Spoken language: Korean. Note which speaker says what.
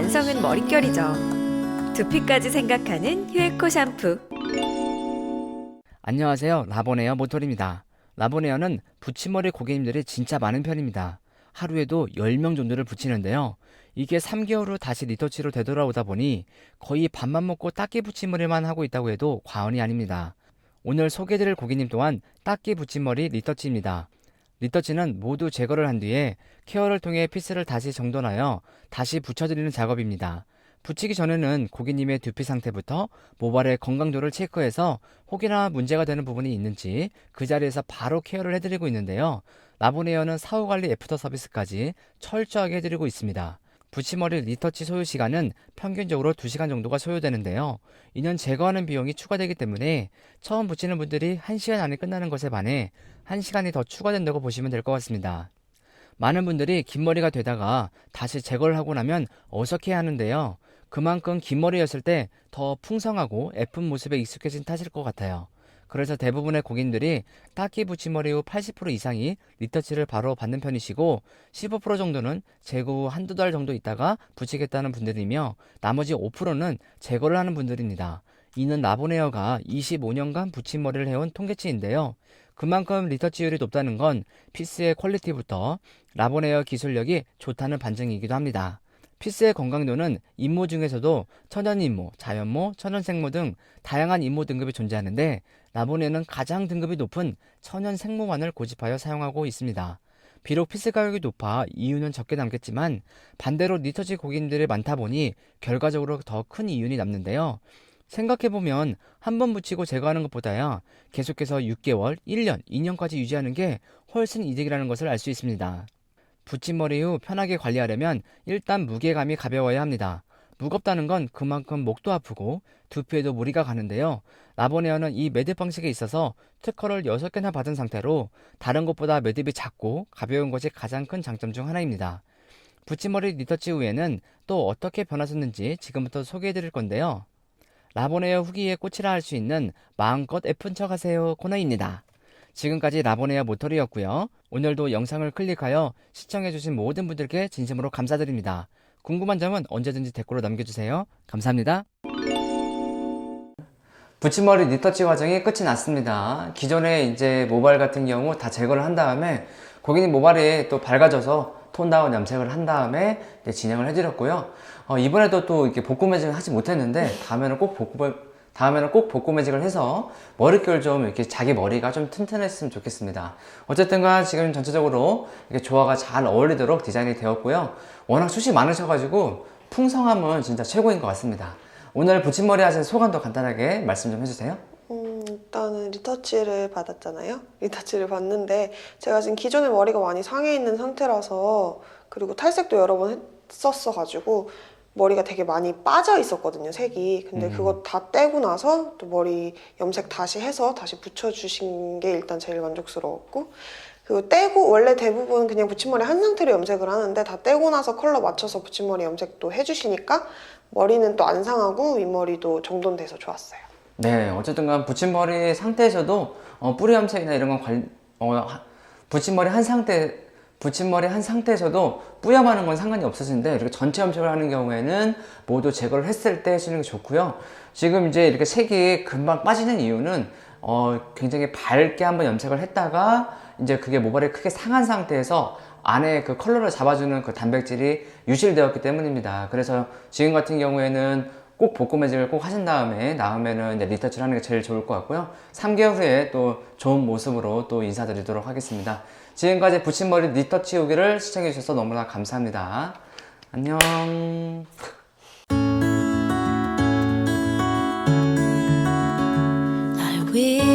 Speaker 1: 완성은 머릿결이죠. 두피까지 생각하는 휴에코 샴푸.
Speaker 2: 안녕하세요. 라보네어 모토리입니다. 라보네어는 붙임머리 고객님들이 진짜 많은 편입니다. 하루에도 10명 정도를 붙이는데요. 이게 3개월 후 다시 리터치로 되돌아오다 보니 거의 밥만 먹고 닦기 붙임머리만 하고 있다고 해도 과언이 아닙니다. 오늘 소개해드릴 고객님 또한 닦기 붙임머리 리터치입니다. 리터치는 모두 제거를 한 뒤에 케어를 통해 피스를 다시 정돈하여 다시 붙여드리는 작업입니다. 붙이기 전에는 고객님의 두피 상태부터 모발의 건강도를 체크해서 혹여나 문제가 되는 부분이 있는지 그 자리에서 바로 케어를 해드리고 있는데요. 라보네어는 사후 관리 애프터 서비스까지 철저하게 해드리고 있습니다. 붙임머리 리터치 소요 시간은 평균적으로 2시간 정도가 소요되는데요. 이는 제거하는 비용이 추가되기 때문에 처음 붙이는 분들이 1시간 안에 끝나는 것에 반해 1시간이 더 추가된다고 보시면 될 것 같습니다. 많은 분들이 긴 머리가 되다가 다시 제거를 하고 나면 어색해 하는데요. 그만큼 긴 머리였을 때 더 풍성하고 예쁜 모습에 익숙해진 탓일 것 같아요. 그래서 대부분의 고객님들이 닦기 붙임머리 후 80% 이상이 리터치를 바로 받는 편이시고 15% 정도는 제거 후 한두 달 정도 있다가 붙이겠다는 분들이며 나머지 5%는 제거를 하는 분들입니다. 이는 라보네어가 25년간 붙임머리를 해온 통계치인데요. 그만큼 리터치율이 높다는 건 피스의 퀄리티부터 라보네어 기술력이 좋다는 반증이기도 합니다. 피스의 건강도는 인모 중에서도 천연인모, 자연모, 천연생모 등 다양한 인모 등급이 존재하는데 라보네는 가장 등급이 높은 천연생모만을 고집하여 사용하고 있습니다. 비록 피스 가격이 높아 이윤은 적게 남겠지만 반대로 리터치 고객님들이 많다 보니 결과적으로 더 큰 이윤이 남는데요. 생각해보면 한 번 붙이고 제거하는 것보다야 계속해서 6개월, 1년, 2년까지 유지하는 게 훨씬 이득이라는 것을 알 수 있습니다. 붙임머리 후 편하게 관리하려면 일단 무게감이 가벼워야 합니다. 무겁다는 건 그만큼 목도 아프고 두피에도 무리가 가는데요. 라보네어는 이 매듭 방식에 있어서 특허를 6개나 받은 상태로 다른 것보다 매듭이 작고 가벼운 것이 가장 큰 장점 중 하나입니다. 붙임머리 리터치 후에는 또 어떻게 변하셨는지 지금부터 소개해 드릴 건데요. 라보네어 후기에 꽂히라 할 수 있는 마음껏 예쁜 척 하세요 코너입니다. 지금까지 라보네어 모터리였고요. 오늘도 영상을 클릭하여 시청해주신 모든 분들께 진심으로 감사드립니다. 궁금한 점은 언제든지 댓글로 남겨주세요. 감사합니다. 붙임머리 리터치 과정이 끝이 났습니다. 기존에 이제 모발 같은 경우 다 제거를 한 다음에 고객님 모발이 또 밝아져서 톤다운 염색을 한 다음에 진행을 해드렸고요. 어, 이번에도 또 이렇게 복구 매직을 하지 못했는데 다음에는 꼭 복구 다음에는 꼭 복구 매직을 해서 머릿결 좀 이렇게 자기 머리가 좀 튼튼했으면 좋겠습니다. 어쨌든간 지금 전체적으로 이렇게 조화가 잘 어울리도록 디자인이 되었고요. 워낙 숱이 많으셔가지고 풍성함은 진짜 최고인 것 같습니다. 오늘 붙임머리 하신 소감도 간단하게 말씀 좀 해주세요.
Speaker 3: 음, 일단은 리터치를 받았잖아요. 리터치를 받는데 제가 지금 기존에 머리가 많이 상해 있는 상태라서 그리고 탈색도 여러 번 했었어가지고 머리가 되게 많이 빠져 있었거든요, 색이. 근데
Speaker 2: 음.
Speaker 3: 그거 다 떼고 나서 또 머리 염색 다시 해서 다시 붙여주신 게 일단 제일 만족스러웠고 그리고 떼고 원래 대부분 그냥 붙임머리 한 상태로 염색을 하는데 다 떼고 나서 컬러 맞춰서 붙임머리 염색도 해주시니까 머리는 또 안 상하고 윗머리도 정돈돼서 좋았어요.
Speaker 2: 네, 어쨌든 간 붙임머리 상태에서도 어, 뿌리 염색이나 이런 건 관, 어, 하- 붙임머리 한 상태 붙임머리 한 상태에서도 뿌염하는 건 상관이 없으신데 이렇게 전체 염색을 하는 경우에는 모두 제거를 했을 때 하시는 게 좋고요. 지금 이제 이렇게 색이 금방 빠지는 이유는 어, 굉장히 밝게 한번 염색을 했다가 이제 그게 모발이 크게 상한 상태에서 안에 그 컬러를 잡아주는 그 단백질이 유실되었기 때문입니다. 그래서 지금 같은 경우에는 꼭 복구 매직을 꼭 하신 다음에 다음에는 이제 리터치를 하는 게 제일 좋을 것 같고요. 3개월 후에 또 좋은 모습으로 또 인사드리도록 하겠습니다. 지금까지 붙임머리 리터치 후기를 시청해 주셔서 너무나 감사합니다. 안녕.
Speaker 4: Wish, I